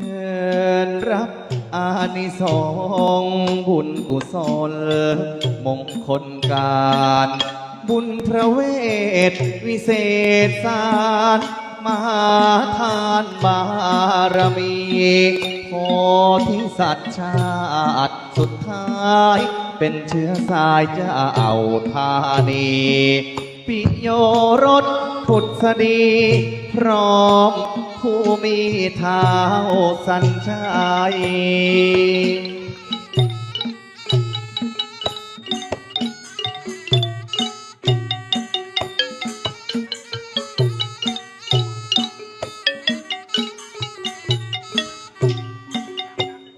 ชิญรับอานิสงส์บุญกุศล มงคลการ บุญพระเวท วิเศษสารมหาทานบารมีโพธิสัตว์ชาติสุดท้าย เป็นเชื้อสายเจ้าธานี ปิโยรสพุทธดี พร้อม ผู้มีเท้าสัญชัย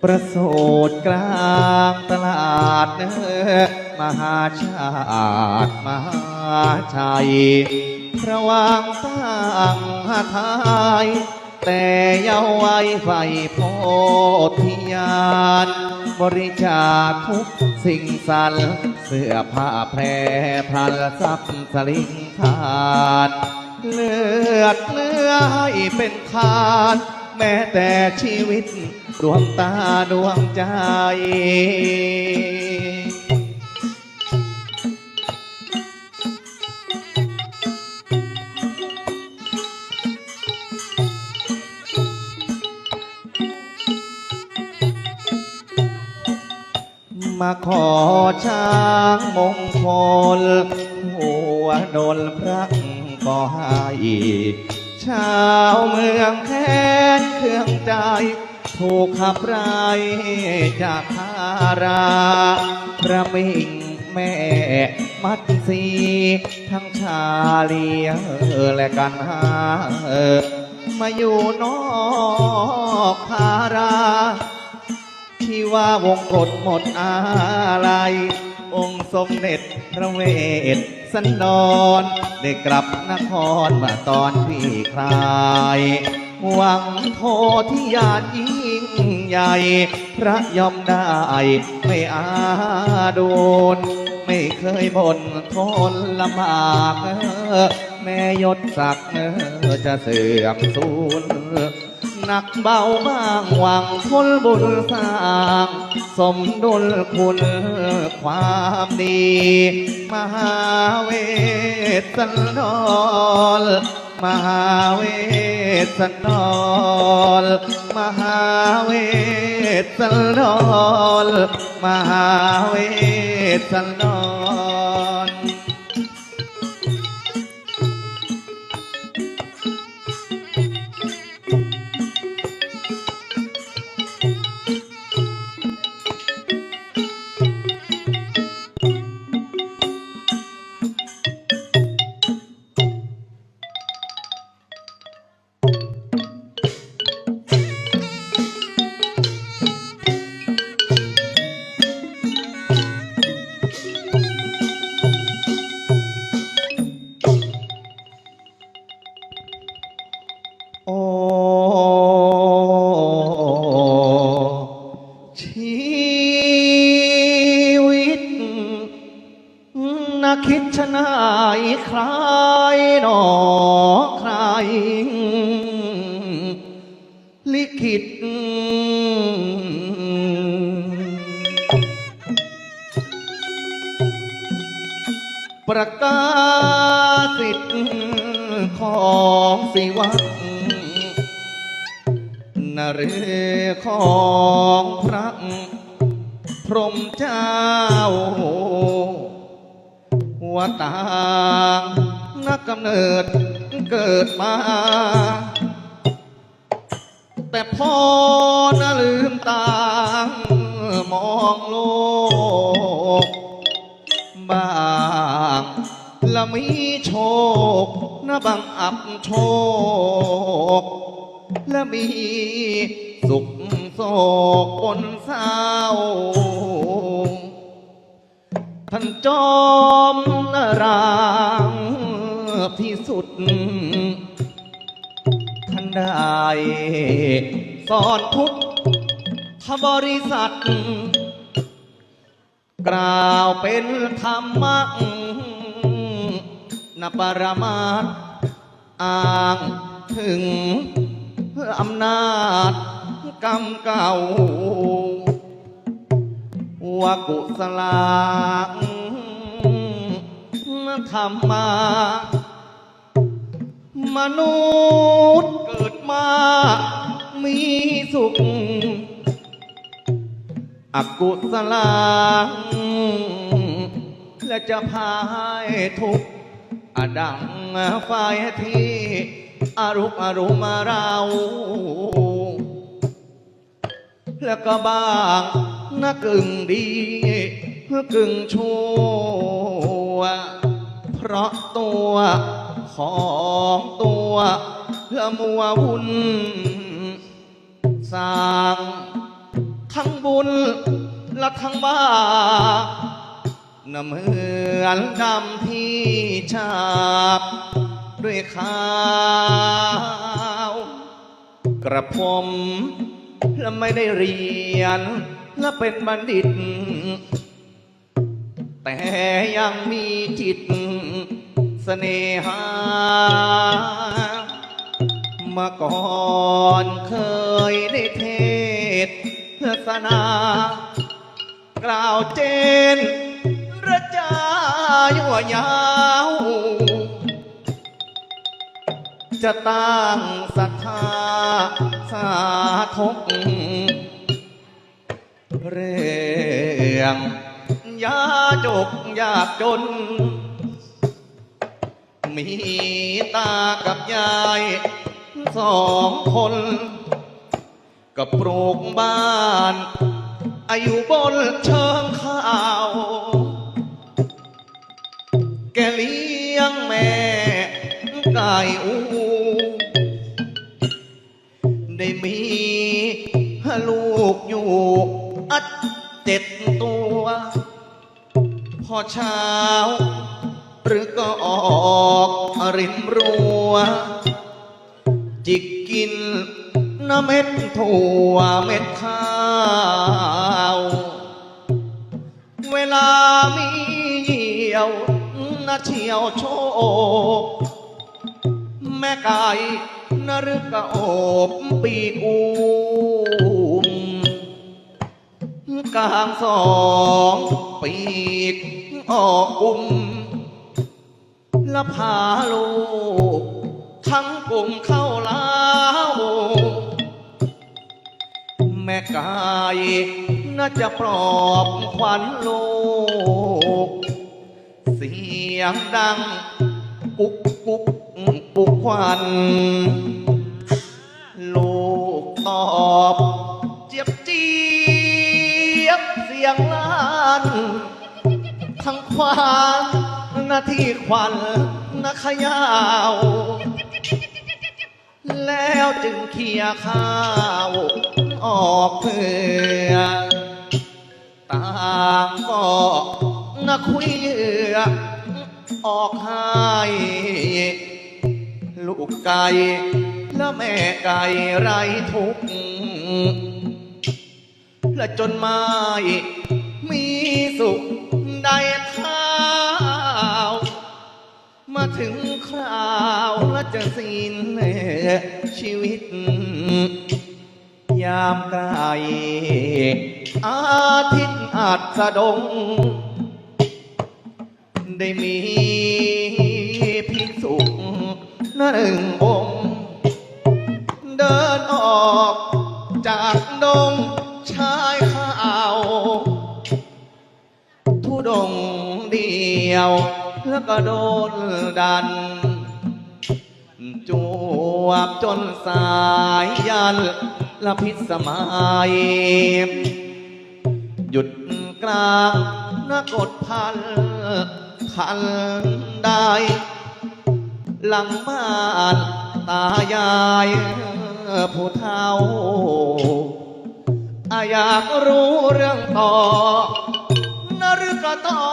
ประโสูติกลางตลาดเนอมหาชาติมหาชัยระวางตั้ง ทาย แต่เยาว์วัยไฟโพธิญาณบริจาคทุกสิ่งสรรเสื้อผ้าแพรพันทรัพย์สลิงขาด เลือดเนื้อให้เป็นทานแม้แต่ชีวิตดวงตาดวงใจ มาขอช้างมงคล หัวโดนพระก็ให้ชาวเมืองแค้นเครื่องใจถูกขับไล่จากทารา พระมิงแม่มัดสีทั้งชาเลียและกันหามาอยู่นอกทารา ที่ว่าวงกฏหมดอะไร องค์สมเด็จพระเวทสันดร ได้กลับนครมาตอนพี่คลายหวังโพธิญาณยิ่งใหญ่ พระยอมได้ไม่อาโดน ไม่เคยบ่นทนลำบากแม่ยศศักดิ์จะเสื่อมสูญ หนักเบาบ้างหวังผลบุญสร้าง สมดุลคุณความดี มหาเวสสันดรมหาเวสสันดรมหาเวสสันดรมหาเวสสันดร ประกาศสิทธิ์ของสิวัตนเรของพระพรหมเจ้า หัวต่างนักกำเนิดเกิดมา แต่พอนะลืมตามองโลกบ้า ละมีโชคนะบางอับโชค และมีสุขโศกปนเศร้า ท่านจอมนารางที่สุด ท่านได้สอนพุทธบริษัท กล่าวเป็นธรรมะ นปรมาทอ้างถึงอำนาจกรรมเก่าว่ากุศลาทำมามนุษย์เกิดมา มีสุข อกุศลาและจะพาให้ทุกข์ ดังไฟที่อารุกอารุมาเรา แล้วก็บ้างนักกึ่งดีกึ่งชั่ว เพราะตัวของตัวละมัววุ่นสร้างทั้งบุญและทั้งบาป น่ะเหมือนดำที่ฉาบด้วยข้าวกระผมและไม่ได้เรียนและเป็นบัณฑิต แต่ยังมีจิตเสน่หามื่อก่อนเคยได้เทศนากล่าวเจน ยั่วยาวจะตั้งศรัทธาสาธกเรื่องยาจกยากจน มีตากับยายสองคน กับปลูกบ้านอายุบนเชิงข้าว แกเลี้ยงแม่ไก่อูได้มีลูกอยู่อัดเจ็ดตัว พอเช้า หรือก็ออกริมรัว จิกกินน้ำเม็ดถั่วเม็ดข้าว เวลามีเหี่ยว นาเฉียวโชกแม่ไก่นรึกะโอบปีกอูมกลางสองปีกออกอุ้มและพาลูก ทั้งกลุ่มเข้าลาวแม่ไก่น่าจะปลอบขวัญลูกเสีย ยงดังกุ๊กกุ๊กปุกควันลูกตอบเจี๊ยบเจี๊ยบเสียงล้านทั้งควานหน้าที่ควันนาขยาว แล้วจึงเคี่ยข้าวออกเพื่อต่างก็นักคุยเยื่อ ออกให้ลูกไก่และแม่ไก่ไรทุกข์และจนไม่มีสุขได้เท้า มาถึงคราวและจะสิ้นชีวิต ยามไกลอาทิตย์อาจสะดง ได้มีภิกษุหนึ่งองค์เดินออกจากดงชายข้าวทุดงเดียว แล้วก็โดนดัน จวบจนสายยันละพิสมัย หยุดกลางนกดพัน คันได้ หลังบ้านตายายผู้เฒ่าอายากรู้เรื่องต่อนรกต้อ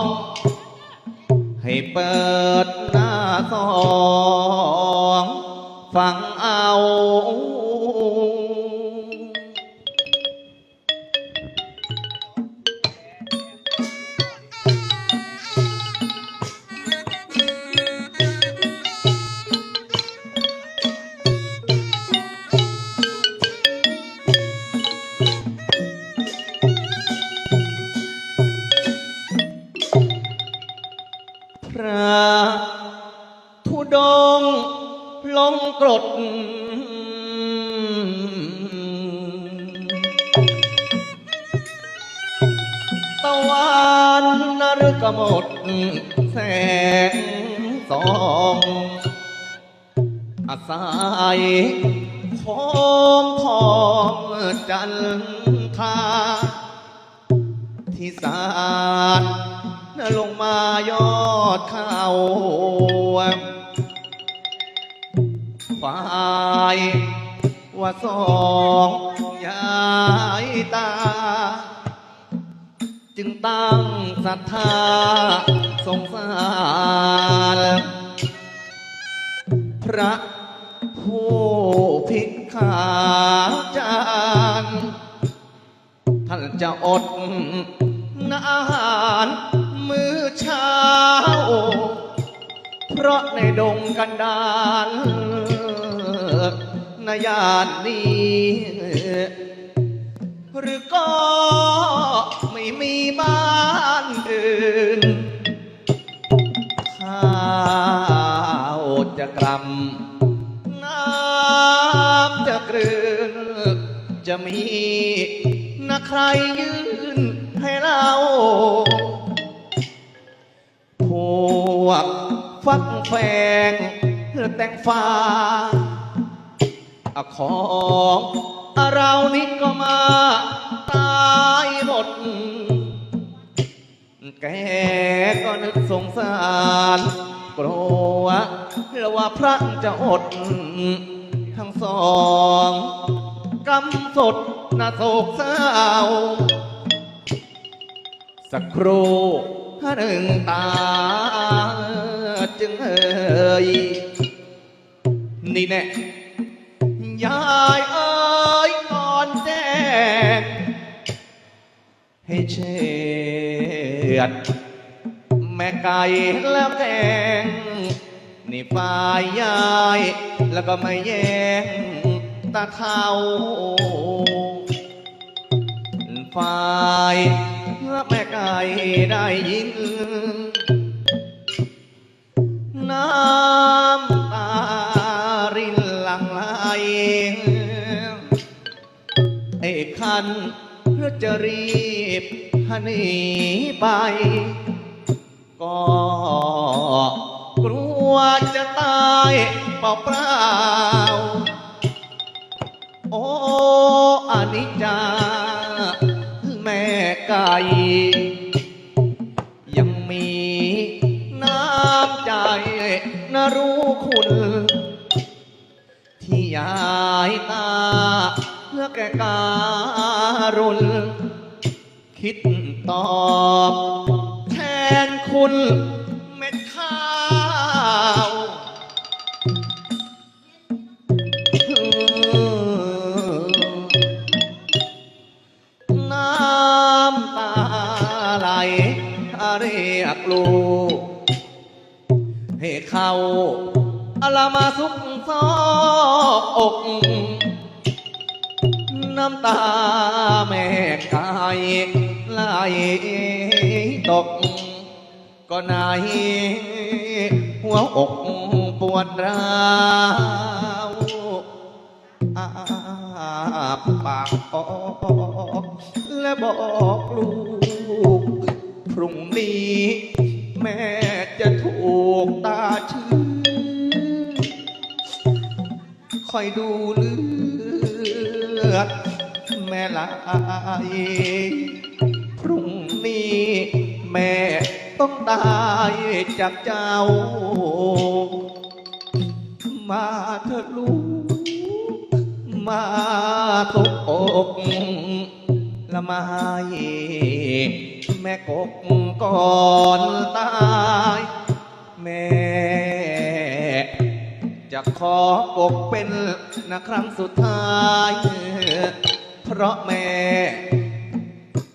ง ให้เปิดหน้าสอง ฟังเอา หมดแสงสองอาศัยโคมทองจันทาที่สาดลงมายอดเขาฝ่ายว่าสองยายตา จึงตั้งศรัทธาสงสารพระผู้พิกขาจารท่านจะอดอาหารมื้อเช้า เพราะในดงกันดารนายานนี้ หรือก็ไม่มีบ้านอื่น ข้าวจะกลำน้ำจะกลืน จะมีนะใครยืนให้เราพวกฟักแฟงแต่งฟ้า ของเรานี่ก็มาตายหมด แกก็นึกสงสารกลัวแล้วว่าพระจะอด ทั้งสองกำสดน่าโศกเศร้า สักครู่หนึ่งตา จึงเอ่ยนี่แน่ เชิดแม่ไก่แล้วแกงนี่ฝ่ายยาย แล้วก็ไม่แย่งตาเทาฝ่ายแม่ไก่ได้ยิน น้ำตารินหลังไหลไอ้คัน จะรีบหนีไป ก็กลัวจะตายเปล่าเปล่าโอ้อนิจจาแม่ไก่ยังมีน้ำใจนะรู้คุณ ที่ยายตา อแก่การุณคิดตอบแทนคุณเม็ดข้าวน้ำตาไหลเรียกลูกให้เขาอาลามาซุกซอกอก น้ำตาแม่กายไหลตก ก็ไหนหัวอกปวดร้าวอาปากออกและบอกลูก พรุ่งนี้ แม่จะถูกตาชื่นคอยดูลือ ดแม่ลายพรุ่งนี้แม่ต้องตายจากเจ้า มาเถอะลูก มาตบอกละไม้แม่กกก่อนตาย แม่ จะขอกกเป็นนะครั้งสุดท้าย เพราะแม่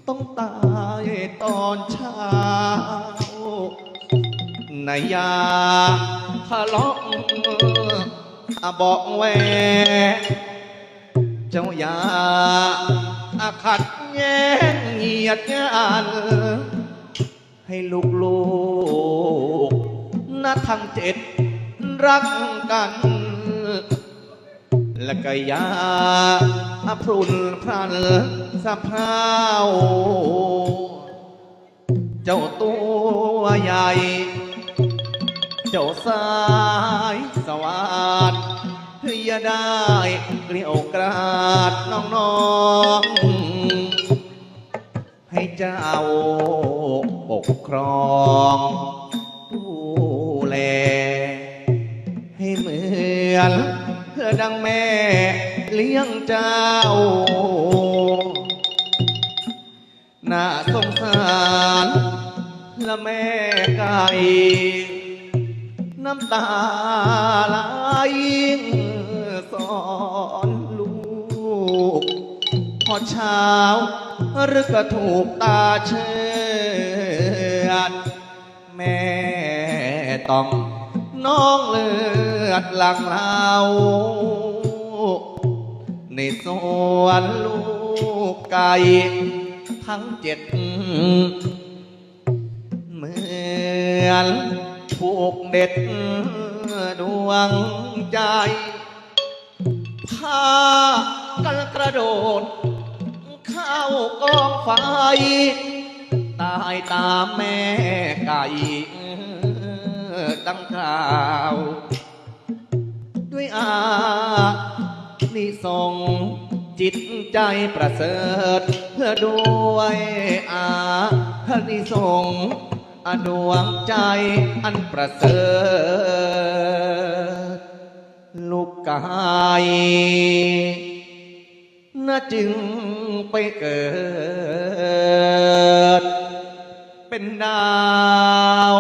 ต้องตายตอนเช้านายาทะเลาะอะบอกแวเจ้าอย่าอาขัดแย้งเหยียดยานให้ลูกลูกๆนะทั้งเจ็ด รักกัน และก็อย่าพรุนพรันสะพราวเจ้าตัวใหญ่ เจ้าสายสวัสดอย่าได้เกลียวกราดน้องๆ ให้เจ้าปกครองดูแลให้เห มือนเพื่อดังแม่เลี้ยงเจ้า น่าสงสารละแม่ไก่น้ำตาไหลสอนลูก พอเช้าหรือก็ถูกตาเชือดแม่ต้อง น้องเลือดหลังเราในสวนลูกไก่ทั้งเจ็ดเหมือนผูกเด็ดดวงใจพากันกระโดด เข้ากองไฟ ตายตามแม่ไก่ ตั้งคราว ด้วยอานิสงจิตใจประเสริฐ เพื่อด้วยอานิสงอดวงใจอันประเสริฐ ลูกกายน่าจึงไปเกิด เป็นดาว